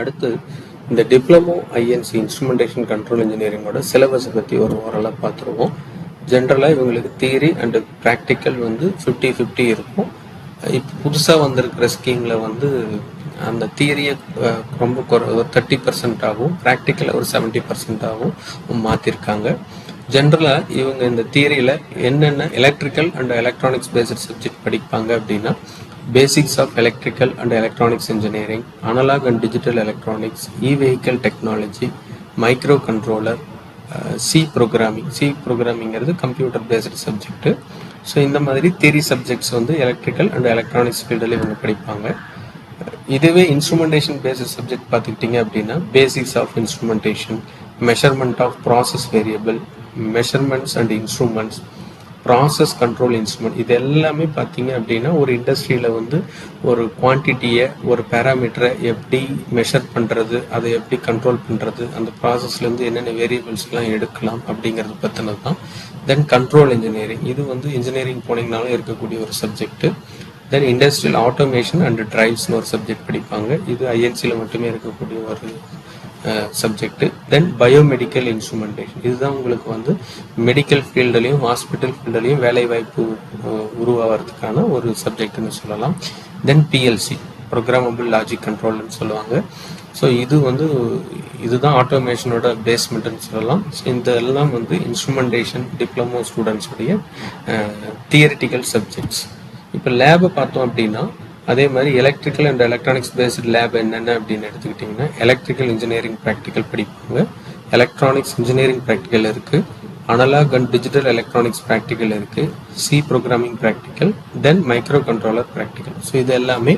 அடுத்து இந்த diploma I and C instrumentation control இன்ஜினியரிங்கோட சிலபஸை பற்றி ஒரு ஓரளவு பார்த்துருவோம். ஜென்ரலாக இவங்களுக்கு தியரி அண்டு ப்ராக்டிக்கல் வந்து ஃபிஃப்டி ஃபிஃப்டி இருக்கும். இப்போ புதுசாக வந்திருக்கிற ஸ்கீமில் வந்து அந்த தியரியை ரொம்ப குறை ஒரு தேர்ட்டி பர்சன்ட் ஆகும். ப்ராக்டிக்கலை ஒரு செவன்ட்டி பர்சன்ட் ஆகும் மாற்றிருக்காங்க ஜென்ரலாக இவங்க இந்த தியரியில் என்னென்ன electrical and electronics based subject படிப்பாங்க அப்படின்னா basics of electrical and electronics engineering analog and digital electronics E vehicle technology microcontroller C programming C ப்ரோக்ராமிங்கிறது computer based subject so இந்த மாதிரி தேரி சப்ஜெக்ட்ஸ் வந்து எலக்ட்ரிக்கல் அண்ட் எலக்ட்ரானிக்ஸ் ஃபீல்டில் இவங்க படிப்பாங்க. இதுவே instrumentation based subject பார்த்துக்கிட்டிங்க அப்படின்னா basics of instrumentation measurement of process variable measurements and instruments process control instrument இது எல்லாமே பார்த்தீங்க அப்படின்னா ஒரு இண்டஸ்ட்ரியில் வந்து ஒரு குவான்டிட்டியை ஒரு பேராமீட்டரை எப்படி மெஷர் பண்ணுறது அதை எப்படி கண்ட்ரோல் பண்ணுறது அந்த ப்ராசஸ்லேருந்து என்னென்ன வேரியபிள்ஸ்லாம் எடுக்கலாம் அப்படிங்கிறது பற்றினது தான் தென் கண்ட்ரோல் இன்ஜினியரிங் இது வந்து இன்ஜினியரிங் போனீங்கனாலும் இருக்கக்கூடிய ஒரு subject then industrial automation and ட்ரைவ்ஸ்னு ஒரு சப்ஜெக்ட் படிப்பாங்க. இது ஐஎன்சியில் மட்டுமே இருக்கக்கூடிய ஒரு சப்ஜெக்ட்டு தென் பயோமெடிக்கல் இன்ஸ்ட்ருமெண்டேஷன் இதுதான் உங்களுக்கு வந்து மெடிக்கல் ஃபீல்டுலையும் ஹாஸ்பிட்டல் ஃபீல்டுலையும் வேலைவாய்ப்பு உருவாகிறதுக்கான ஒரு சப்ஜெக்ட்னு சொல்லலாம். தென் பிஎல்சி ப்ரோக்ராமபிள் லாஜிக் கண்ட்ரோல்னு சொல்லுவாங்க. ஸோ இது வந்து இதுதான் ஆட்டோமேஷனோட பேஸ்மெண்ட்னு சொல்லலாம். ஸோ இந்த எல்லாம் வந்து இன்ஸ்ட்ருமெண்டேஷன் டிப்ளமோ ஸ்டூடெண்ட்ஸுடைய தியரிட்டிக்கல் சப்ஜெக்ட்ஸ் இப்போ லேபை பார்த்தோம் அப்படின்னா அதே மாதிரி electrical and electronics based lab என்னென்ன அப்படின்னு எடுத்துக்கிட்டிங்கன்னா எலக்ட்ரிக்கல் இன்ஜினியரிங் ப்ராக்டிக்கல் படிப்பாங்க. எலக்ட்ரானிக்ஸ் இன்ஜினியரிங் ப்ராக்டிக்கல் இருக்குது analog and digital electronics practical இருக்குது C programming practical then microcontroller practical so இது எல்லாமே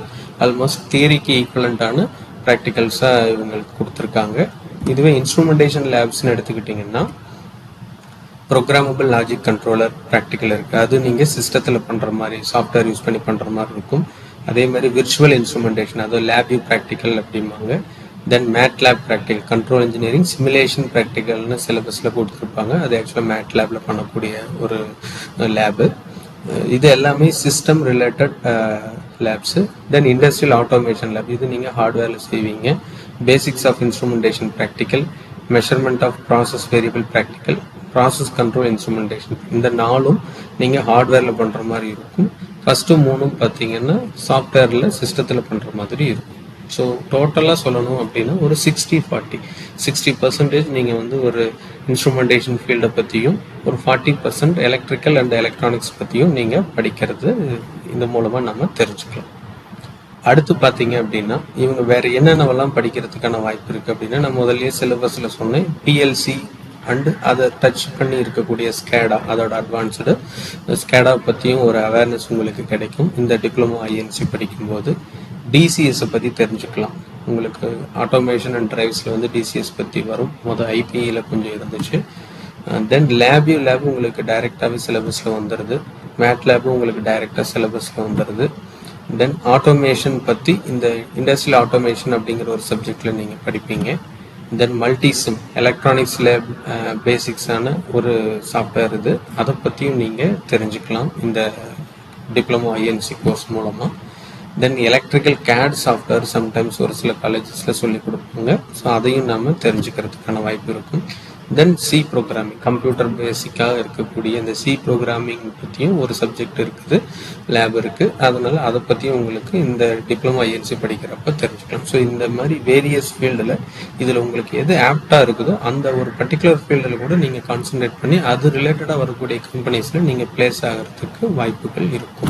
ஆல்மோஸ்ட் தியரிக்கு ஈக்குவலண்ட்டான ப்ராக்டிகல்ஸாக இவங்களுக்கு கொடுத்துருக்காங்க. இதுவே இன்ஸ்ட்ருமெண்டேஷன் லேப்ஸ்னு எடுத்துக்கிட்டிங்கன்னா ப்ரோக்ராமபிள் லாஜிக் கண்ட்ரோலர் ப்ராக்டிக்கல் இருக்குது அது நீங்கள் சிஸ்டத்தில் பண்ணுற மாதிரி சாஃப்ட்வேர் யூஸ் பண்ணி பண்ணுற மாதிரி இருக்கும். அதே மாதிரி விர்ச்சுவல் இன்ஸ்ட்ருமெண்டேஷன் அதாவது லேப் யூ ப்ராக்டிக்கல் அப்படிம்பாங்க. Then MATLAB practical control engineering simulation ப்ராக்டிக்கல்னு சிலபஸில் கொடுத்துருப்பாங்க. அது ஆக்சுவலாக மேட் லேபில் பண்ணக்கூடிய ஒரு லேபு இது எல்லாமே system related labs then industrial automation lab இது நீங்கள் ஹார்ட்வேரில் செய்வீங்க. Basics of instrumentation practical measurement of process variable practical process control instrumentation இந்த நாலும் நீங்கள் ஹார்ட்வேரில் பண்ணுற மாதிரி இருக்கும். ஃபஸ்ட்டு மூணும் பார்த்தீங்கன்னா சாஃப்ட்வேரில் சிஸ்டத்தில் பண்ணுற மாதிரி இருக்கும். ஸோ டோட்டலாக சொல்லணும் அப்படின்னா ஒரு சிக்ஸ்டி ஃபார்ட்டி சிக்ஸ்டி பர்சன்டேஜ் நீங்கள் வந்து ஒரு இன்ஸ்ட்ருமெண்டேஷன் ஃபீல்டை பற்றியும் ஒரு forty percent electrical and electronics பற்றியும் நீங்கள் படிக்கிறது இந்த மூலமாக நம்ம தெரிஞ்சுக்கலாம். அடுத்து பார்த்தீங்க அப்படின்னா இவங்க வேற என்னென்னவெல்லாம் படிக்கிறதுக்கான வாய்ப்பு இருக்குது அப்படின்னா நான் முதல்லயே சிலபஸில் சொன்னேன். பிஎல்சி அண்டு அதை டச் பண்ணி இருக்கக்கூடிய ஸ்கேடா அதோட அட்வான்ஸ்டு ஸ்கேடா பற்றியும் ஒரு அவேர்னஸ் உங்களுக்கு கிடைக்கும். இந்த டிப்ளமோ ஐஎன்சி படிக்கும்போது டிசிஎஸை பற்றி தெரிஞ்சுக்கலாம். உங்களுக்கு ஆட்டோமேஷன் அண்ட் டிரைவ்ஸில் வந்து டிசிஎஸ் பற்றி வரும். மொதல் ஐபிஐயில் கொஞ்சம் இருந்துச்சு. தென் லேபியூ லேப் உங்களுக்கு டைரெக்டாகவே சிலபஸில் வந்துடுது மேட் லேபும் உங்களுக்கு டைரெக்டாக சிலபஸில் வந்துடுது தென் ஆட்டோமேஷன் பற்றி இந்த இண்டஸ்ட்ரியல் ஆட்டோமேஷன் அப்படிங்கிற ஒரு சப்ஜெக்டில் நீங்கள் படிப்பீங்க. தென் மல்டிசிம் எலக்ட்ரானிக்ஸில் பேசிக்ஸான ஒரு சாஃப்ட்வேர் இது. அதை பற்றியும் நீங்கள் தெரிஞ்சுக்கலாம். இந்த டிப்ளமோ ஐஎன்சி கோர்ஸ் மூலமாக then electrical gate software sometimes ஒரு சில காலேஜஸில் சொல்லி கொடுப்பாங்க. ஸோ அதையும் நாம் தெரிஞ்சுக்கிறதுக்கான வாய்ப்பு இருக்கும். தென் சி ப்ரோக்ராமிங் கம்ப்யூட்டர் பேசிக்காக இருக்கக்கூடிய இந்த சி ப்ரோக்ராமிங் பற்றியும் ஒரு சப்ஜெக்ட் இருக்குது லேப் இருக்குது அதனால் அதை பற்றியும் உங்களுக்கு இந்த டிப்ளமோ ஐஎன்சி படிக்கிறப்ப தெரிஞ்சுக்கலாம். ஸோ இந்த மாதிரி வேரியஸ் ஃபீல்டில் இதில் உங்களுக்கு எது ஆப்டாக இருக்குதோ அந்த ஒரு பர்டிகுலர் ஃபீல்டில் கூட நீங்கள் கான்சென்ட்ரேட் பண்ணி அது ரிலேட்டடாக வரக்கூடிய கம்பெனிஸில் நீங்கள் பிளேஸ் ஆகிறதுக்கு வாய்ப்புகள் இருக்கும்.